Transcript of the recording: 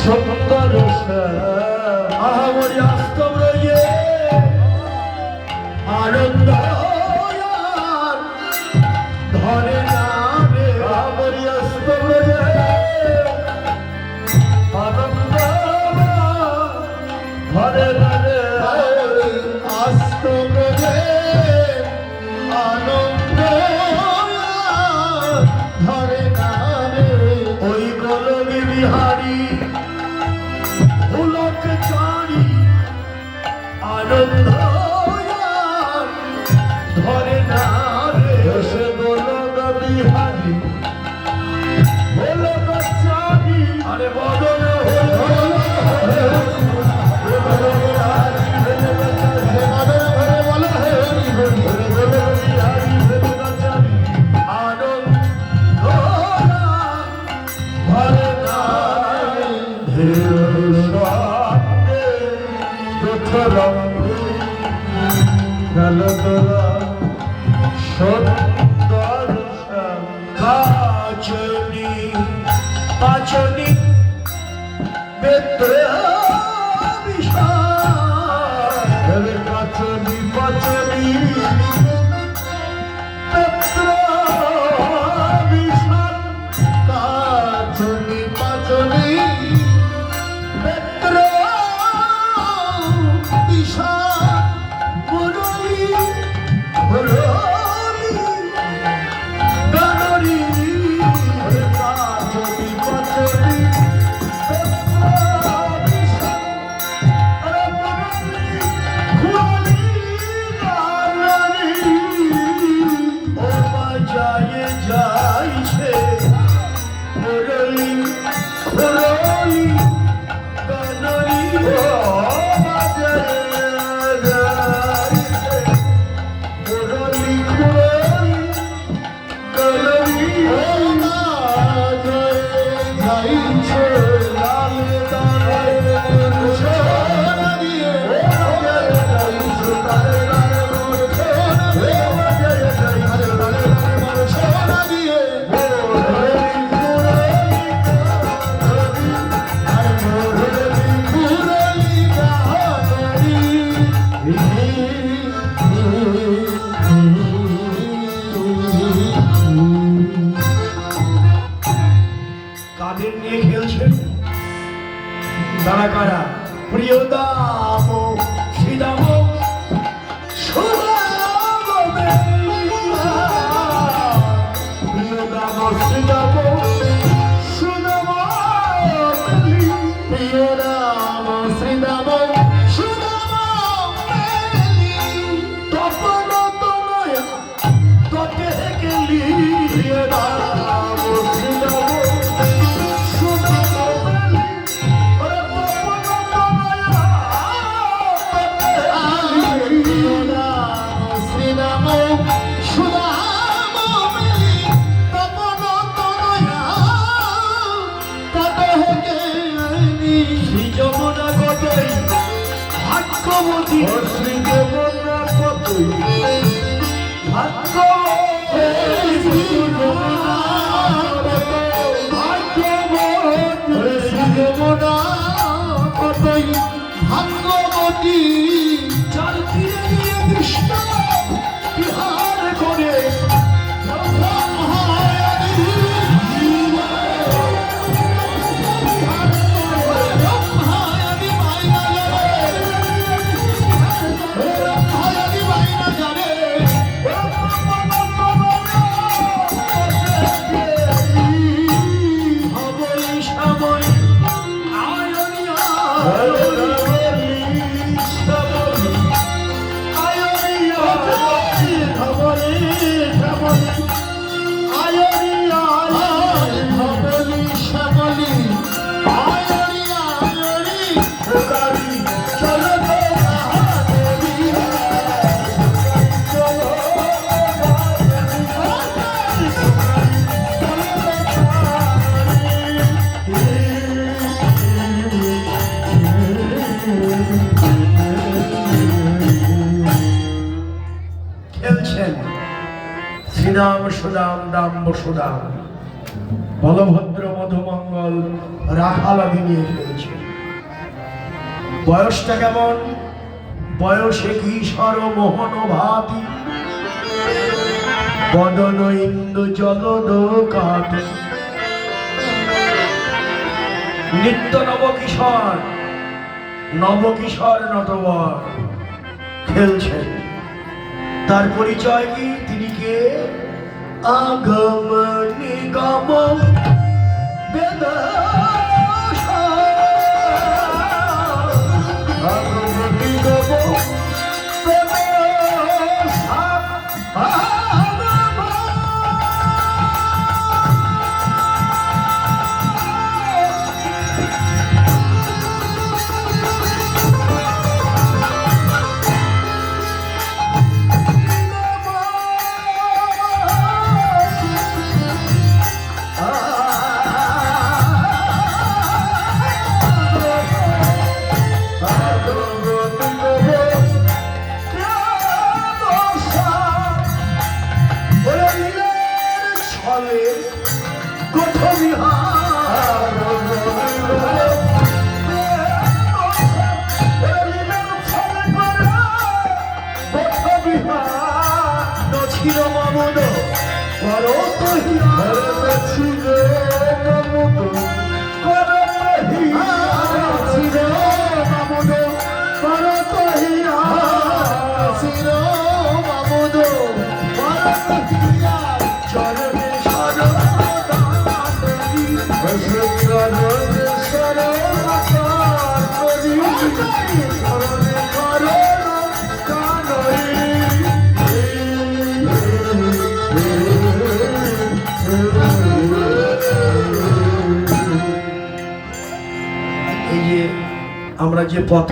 সত্তর মহামরি আস্তম রয়ে আনন্দ। Allah দোলা দল দোলা সুন্দর পাচনি পাচনি বেতরা বুঝি অশ্রী না কতই শ্যাম সুদাম দাম বসুদাম বলভদ্র মধুমঙ্গল রাখালাদি নিয়ে ফেলেছে বয়সটা কেমন? বয়সে কিশোর মোহন ভাতি বদন ইন্দু কাটি নিত্য নবকিশোর নবকিশোর নটবর খেলছেন। তার পরিচয় কি? তিনি কে? agama ni kamu. ছিল মামুদ করো কহিয়া ছিল নমুদ করো কহিয়া ছিল আমরা যে পথ